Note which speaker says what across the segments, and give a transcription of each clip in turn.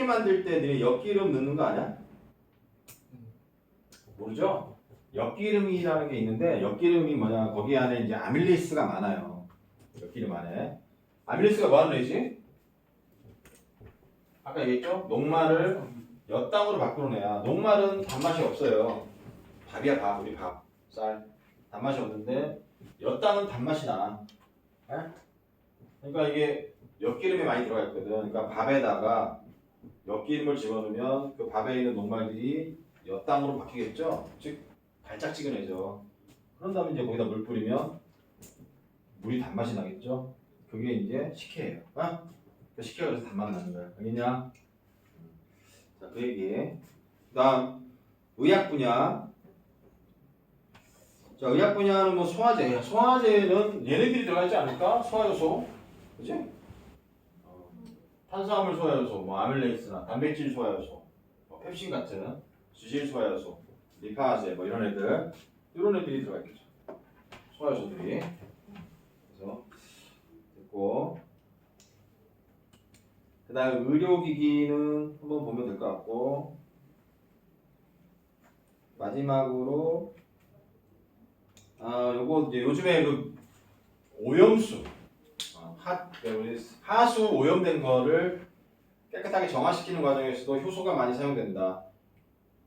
Speaker 1: 식혜 만들 때 너네 엿기름 넣는 거 아니야? 모르죠? 엿기름이라는 게 있는데 엿기름이 뭐냐 거기 안에 이제 아밀레이스가 많아요. 엿기름 안에 아밀레이스가 뭐 하는 애지? 아까 얘기했죠? 녹말을 엿당으로 바꾸는 애야. 녹말은 단맛이 없어요. 밥이야 밥, 우리 밥, 쌀 단맛이 없는데 엿당은 단맛이 나. 에? 그러니까 이게 엿기름이 많이 들어가 있거든. 그러니까 밥에다가 엿기름을 집어넣으면 그 밥에 있는 녹말들이 엿당으로 바뀌겠죠. 즉 달짝지근해져. 그런 다음에 이제 거기다 물 뿌리면 물이 단맛이 나겠죠. 그게 이제 식혜예요. 아? 그 식혜가 그래서 단맛 나는 거야. 알겠냐? 자, 그 얘기. 그다음 의학 분야. 자, 의학 분야는 뭐 소화제. 소화제는 얘네들이 들어가 있지 않을까? 소화요소. 그지? 어, 탄수화물 소화요소, 뭐 아밀레이스나 단백질 소화요소, 뭐 펩신 같은 지질 소화요소, 리파제 뭐 이런 애들 이런 애들이 들어가 있겠죠. 소화요소들이. 그래서 됐고 그다음 의료기기는 한번 보면 될 것 같고 마지막으로 아 요거 이제 요즘에 그 오염수 어, 하, 우리 하수 오염된 거를 깨끗하게 정화시키는 과정에서도 효소가 많이 사용된다.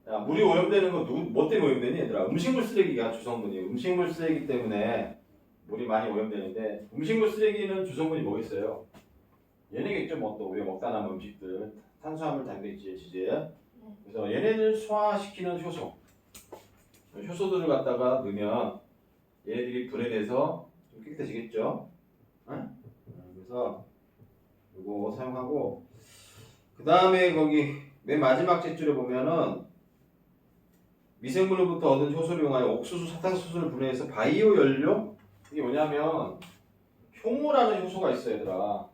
Speaker 1: 야, 물이 오염되는 거 누구 뭐 때문에 오염되니 얘들아? 음식물 쓰레기가 주성분이 음식물 쓰레기 때문에 물이 많이 오염되는데 음식물 쓰레기는 주성분이 뭐 있어요? 얘네겠죠 뭐또 우리가 먹다 남은 음식들 탄수화물, 단백질, 지질 그래서 얘네들 소화시키는 효소 효소들을 갖다가 넣으면 얘네들이 분해돼서 좀 깨끗해지겠죠? 응? 그래서 이거 사용하고 그 다음에 거기 맨 마지막 제줄에 보면은 미생물로부터 얻은 효소를 이용하여 옥수수, 사탕수수를 분해해서 바이오 연료? 이게 뭐냐면 효모라는 효소가 있어 얘들아.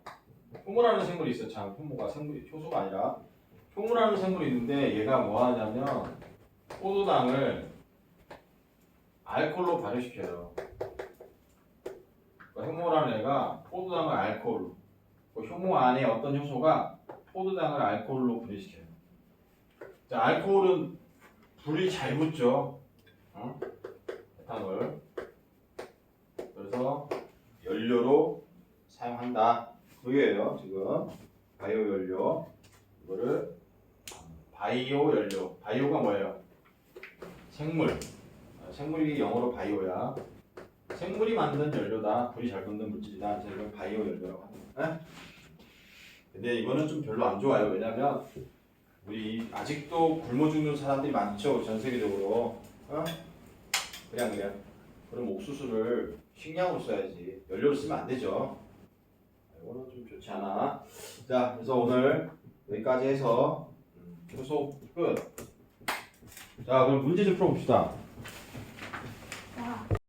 Speaker 1: 효모라는 생물이 있어 참 효모가 생물이 효소가 아니라. 효모라는 생물이 있는데 얘가 뭐 하냐면 포도당을 알코올로 발효시켜요 그러니까 효모라는 애가 포도당을 알코올로 그 효모 안에 어떤 효소가 포도당을 알코올로 분해시켜요. 자 알코올은 불이 잘 붙죠. 어? 에탄올. 그래서 연료로 사용한다. 그게예요 지금. 바이오 연료. 이거를 바이오 연료. 바이오가 뭐예요? 생물. 아, 생물이 영어로 바이오야 생물이 만든 연료다. 불이 잘 붙는 물질이다. 이걸 바이오 연료라고 합니다. 에? 근데 이거는 좀 별로 안 좋아요. 왜냐면 우리 아직도 굶어 죽는 사람들이 많죠. 전 세계적으로. 어? 그냥 그냥. 그럼 옥수수를 식량으로 써야지. 연료로 쓰면 안 되죠. 이거는 좀 좋지 않아. 자 그래서 오늘 여기까지 해서 음, 효소 끝자 그럼 문제 좀 풀어봅시다